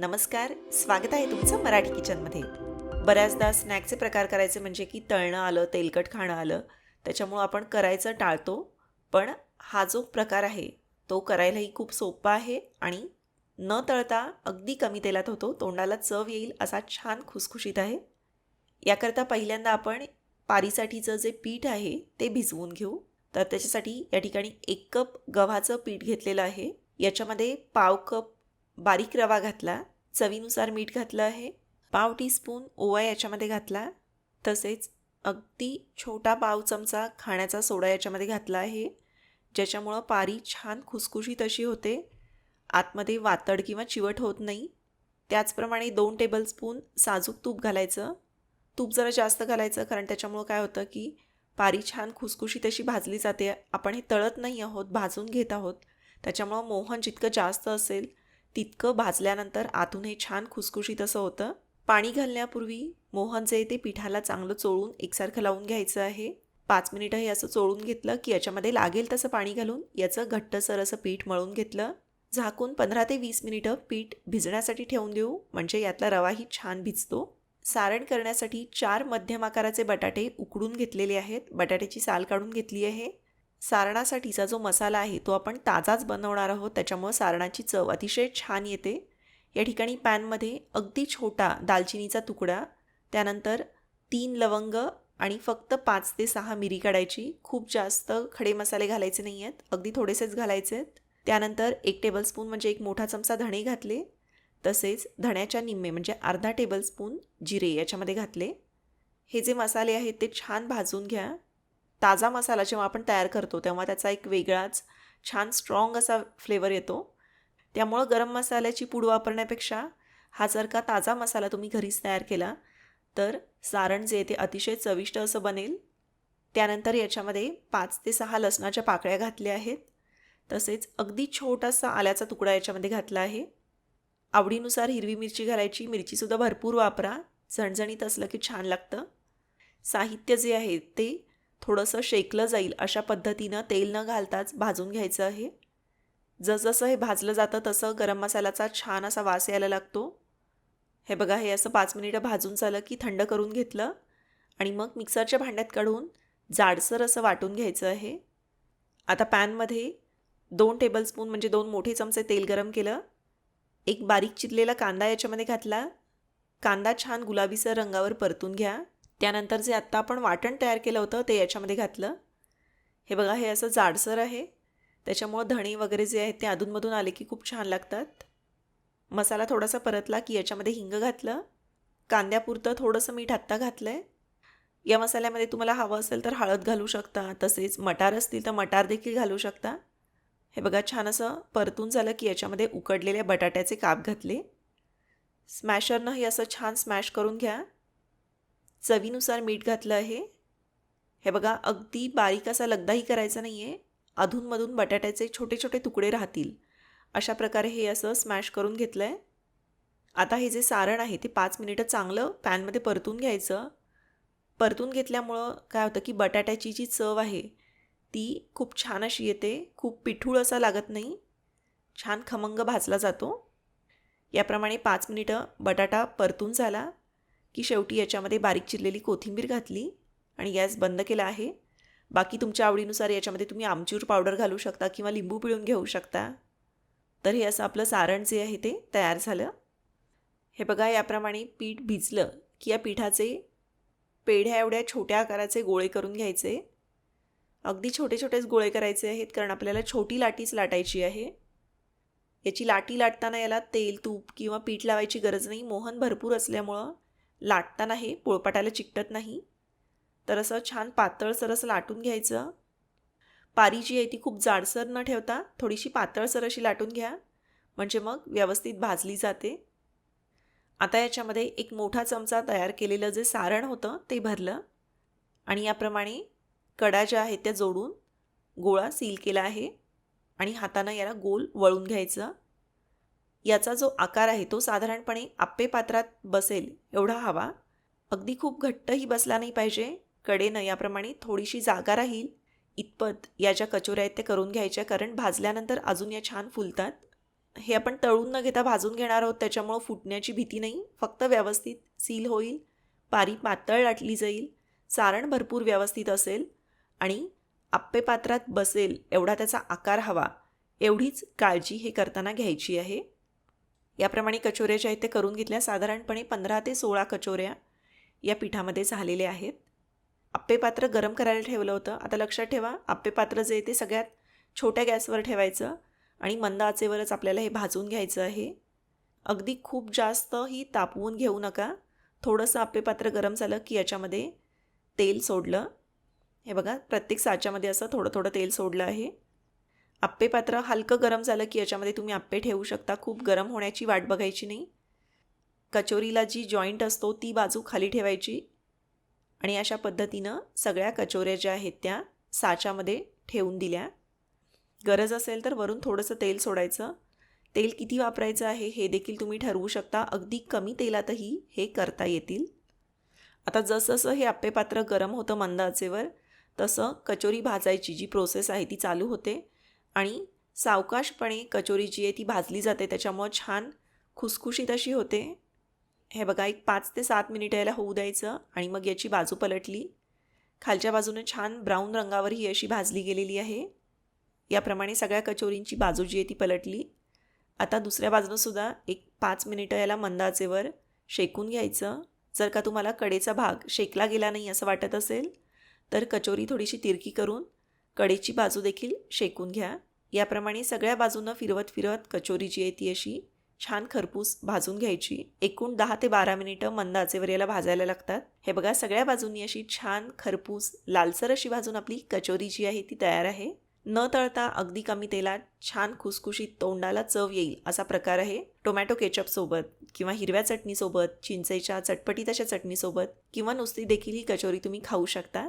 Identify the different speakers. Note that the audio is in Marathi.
Speaker 1: नमस्कार स्वागत आहे तुमचं मराठी किचनमध्ये. बऱ्याचदा स्नॅकचे प्रकार करायचे म्हणजे की तळणं आलं तेलकट खाणं आलं त्याच्यामुळं आपण करायचं टाळतो. पण हा जो प्रकार आहे तो करायलाही खूप सोपा आहे आणि न तळता अगदी कमी तेलात होतो तोंडाला चव येईल असा छान खुसखुशीत आहे. याकरता पहिल्यांदा आपण पारीसाठीचं जे पीठ आहे ते भिजवून घेऊ. तर त्याच्यासाठी या ठिकाणी एक कप गव्हाचं पीठ घेतलेलं आहे. याच्यामध्ये पाव कप बारीक रवा घातला. चवीनुसार मीठ घातलं आहे. पाव टीस्पून ओवा याच्यामध्ये घातला. तसेच अगदी छोटा पाव चमचा खाण्याचा सोडा याच्यामध्ये घातला आहे. ज्याच्यामुळं पारी छान खुसखुशीत अशी होते. आतमध्ये वातड किंवा चिवट होत नाही. त्याचप्रमाणे दोन टेबलस्पून साजूक तूप घालायचं. तूप जरा जास्त घालायचं कारण त्याच्यामुळं काय होतं की पारी छान खुसखुशीत अशी भाजली जाते. आपण हे तळत नाही आहोत भाजून घेत आहोत. त्याच्यामुळं मोहन जितकं जास्त असेल तितकं भाजल्यानंतर आतून हे छान खुसखुशीत असं होतं. पाणी घालण्यापूर्वी मोहन जे ते पिठाला चांगलं चोळून एकसारखं लावून घ्यायचं आहे. पाच मिनिटं हे असं चोळून घेतलं की याच्यामध्ये लागेल तसं पाणी घालून याचं घट्टसर असं पीठ मळून घेतलं. झाकून पंधरा ते वीस मिनिटं पीठ भिजण्यासाठी ठेवून देऊ म्हणजे यातला रवाही छान भिजतो. सारण करण्यासाठी चार मध्यम आकाराचे बटाटे उकडून घेतलेले आहेत. बटाट्याची साल काढून घेतली आहे. सारणासाठीचा जो मसाला आहे तो आपण ताजाच बनवणार आहोत. त्याच्यामुळं सारणाची चव अतिशय छान येते. या ठिकाणी पॅनमध्ये अगदी छोटा दालचिनीचा तुकडा त्यानंतर तीन लवंग आणि फक्त पाच ते सहा मिरी काढायची. खूप जास्त खडे मसाले घालायचे नाही आहेत अगदी थोडेसेच घालायचे आहेत त्यानंतर एक टेबलस्पून म्हणजे एक मोठा चमचा धणे घातले. तसेच धण्याच्या निम्मे म्हणजे अर्धा टेबलस्पून जिरे याच्यामध्ये घातले. हे जे मसाले आहेत ते छान भाजून घ्या. ताजा मसाला जेव्हा आपण तयार करतो तेव्हा त्याचा एक वेगळाच छान स्ट्रॉंग असा फ्लेवर येतो. त्यामुळं गरम मसाल्याची पूड वापरण्यापेक्षा हा जर का ताजा मसाला तुम्ही घरीच तयार केला तर सारण जे ते अतिशय चविष्ट असं बनेल. त्यानंतर याच्यामध्ये पाच ते सहा लसणाच्या पाकळ्या घातल्या आहेत. तसेच अगदी छोटासा आल्याचा तुकडा याच्यामध्ये घातला आहे. आवडीनुसार हिरवी मिरची घालायची. मिरचीसुद्धा भरपूर वापरा. झणझणीत असलं की छान लागतं. साहित्य जे आहे ते थोडंसं शेकलं जाईल अशा पद्धतीनं तेल न घालताच भाजून घ्यायचं आहे. जसजसं हे भाजलं जातं तसं गरम मसाल्याचा छान असा वास यायला लागतो. हे बघा हे असं पाच मिनिटं भाजून झालं की थंड करून घेतलं आणि मग मिक्सरच्या भांड्यात काढून जाडसर असं वाटून घ्यायचं आहे. आता पॅनमध्ये दोन टेबलस्पून म्हणजे दोन मोठे चमचे तेल गरम केलं. एक बारीक चिरलेला कांदा याच्यामध्ये घातला. कांदा छान गुलाबीसर रंगावर परतून घ्या. त्यानंतर जे आत्ता आपण वाटण तयार केलं होतं ते याच्यामध्ये घातलं. हे बघा हे असं जाडसर आहे. त्याच्यामुळं धणे वगैरे जे आहेत ते अधूनमधून आले की खूप छान लागतात. मसाला थोडासा परतला की याच्यामध्ये हिंग घातलं. कांद्यापुरतं थोडंसं मीठ आत्ता घातलं आहे या मसाल्यामध्ये तुम्हाला हवं असेल तर हळद घालू शकता तसेच मटार असतील तर मटार देखील घालू शकता. हे बघा छान असं परतून झालं की याच्यामध्ये उकडलेल्या बटाट्याचे काप घातले. स्मॅशरनं हे असं छान स्मॅश करून घ्या. चवीनुसार मीठ घातलं आहे. हे बघा अगदी बारीक असा लगदाही करायचा नाही आहे अधूनमधून बटाट्याचे छोटे छोटे तुकडे राहतील. अशा प्रकारे हे असं स्मॅश करून घेतलं आहे आता हे जे सारण आहे ते पाच मिनिटं चांगलं पॅनमध्ये परतून घ्यायचं. परतून घेतल्यामुळं काय होतं की बटाट्याची जी चव आहे ती खूप छान अशी येते. खूप पिठूळ असा लागत नाही. छान खमंग भाजला जातो. याप्रमाणे पाच मिनिटं बटाटा परतून झाला. की शेवटी याच्यामध्ये बारीक चिरलेली कोथिंबीर घातली आणि गॅस बंद केला आहे. बाकी तुमच्या आवडीनुसार याच्यामध्ये तुम्ही आमचूर पावडर घालू शकता किंवा लिंबू पिळून घेऊ शकता. तर हे असं आपलं सारण जे आहे ते तयार झालं. हे बघा याप्रमाणे पीठ भिजलं की या पिठाचे पेढ्या एवढ्या छोट्या आकाराचे गोळे करून घ्यायचे. अगदी छोटे छोटेच गोळे करायचे आहेत कारण आपल्याला छोटी लाटीच लाटायची आहे. याची लाटी लाटताना याला तेल तूप किंवा पीठ लावायची गरज नाही. मोहन भरपूर असल्यामुळं लाटताना हे पोळपाटाला चिकटत नाही. तर असं छान पातळसर असं लाटून घ्यायचं. पारी जी आहे ती खूप जाडसर न ठेवता थोडीशी पातळसर अशी लाटून घ्या. म्हणजे मग व्यवस्थित भाजली जाते. आता याच्यामध्ये एक मोठा चमचा तयार केलेलं जे सारण होतं ते भरलं. आणि याप्रमाणे कडा ज्या आहेत त्या जोडून गोळा सील केला आहे. आणि हातानं याला गोल वळून घ्यायचं. याचा जो आकार आहे तो साधारणपणे आप्पे पात्रात बसेल एवढा हवा. अगदी खूप घट्टही बसला नाही पाहिजे. कडेनं याप्रमाणे थोडीशी जागा राहील. इतपत या ज्या कचोऱ्या आहेत त्या करून घ्यायच्या कारण भाजल्यानंतर अजून या छान फुलतात. हे आपण तळून न घेता भाजून घेणार आहोत त्याच्यामुळं फुटण्याची भीती नाही. फक्त व्यवस्थित सील होईल. पारी पातळ लाटली जाईल. सारण भरपूर व्यवस्थित असेल. आणि आप्पे पात्रात बसेल एवढा त्याचा आकार हवा. एवढीच काळजी हे करताना घ्यायची आहे. याप्रमाणे कचोऱ्या ज्या आहेत ते करून घेतल्या साधारणपणे पंधरा ते सोळा कचोऱ्या या पिठामध्ये झालेल्या आहेत. आप्पे पात्र गरम करायला ठेवलं होतं. आता लक्षात ठेवा आप्पे पात्र जे आहे ते सगळ्यात छोट्या गॅसवर ठेवायचं आणि मंद आचेवरच आपल्याला हे भाजून घ्यायचं आहे. अगदी खूप जास्तही तापवून घेऊ नका. थोडंसं आप्पे पात्र गरम झालं की याच्यामध्ये तेल सोडलं. हे बघा प्रत्येक साच्यामध्ये असं थोडं थोडं तेल सोडलं आहे. आप्पे पात्र हलकं गरम झालं की याच्यामध्ये तुम्ही आप्पे ठेवू शकता. खूप गरम होण्याची वाट बघायची नाही. कचोरीला जी जॉईंट असतो ती बाजू खाली ठेवायची. आणि अशा पद्धतीनं सगळ्या कचोऱ्या ज्या आहेत त्या साच्यामध्ये ठेवून दिल्या. गरज असेल तर वरून थोडंसं तेल सोडायचं. तेल किती वापरायचं आहे हे देखील तुम्ही ठरवू शकता. अगदी कमी तेलातही हे करता येतील. आता जसजसं हे आप्पे पात्र गरम होतं मंद आचेवर तसं कचोरी भाजायची जी प्रोसेस आहे ती चालू होते. आणि सावकाशपणे कचोरी जी आहे ती भाजली जाते. त्याच्यामुळं छान खुसखुशीत अशी होते. हे बघा एक पाच ते सात मिनिटं याला होऊ द्यायचं आणि मग याची बाजू पलटली. खालच्या बाजूने छान ब्राऊन रंगावर ही अशी भाजली गेलेली आहे. याप्रमाणे सगळ्या कचोरींची बाजू जी आहे ती पलटली. आता दुसऱ्या बाजूनंसुद्धा एक पाच मिनिटं याला मंदाचेवर शेकून घ्यायचं. जर का तुम्हाला कडेचा भाग शेकला गेला नाही असं वाटत असेल तर कचोरी थोडीशी तिरकी करून कडेची बाजू देखील शेकून घ्या. याप्रमाणे सगळ्या बाजूनं फिरवत फिरवत कचोरी जी आहे ती अशी छान खरपूस भाजून घ्यायची. एकूण दहा ते बारा मिनिटं मंद आचेवर याला भाजायला लागतात. हे बघा सगळ्या बाजूंनी अशी छान खरपूस लालसर अशी भाजून आपली कचोरी जी आहे ती तयार आहे. न तळता अगदी कमी तेलात छान खुसखुशीत तोंडाला चव येईल असा प्रकार आहे टोमॅटो केचपसोबत किंवा हिरव्या चटणीसोबत चिंचेच्या चटपटीत अशा चटणीसोबत किंवा नुसती देखील ही कचोरी तुम्ही खाऊ शकता.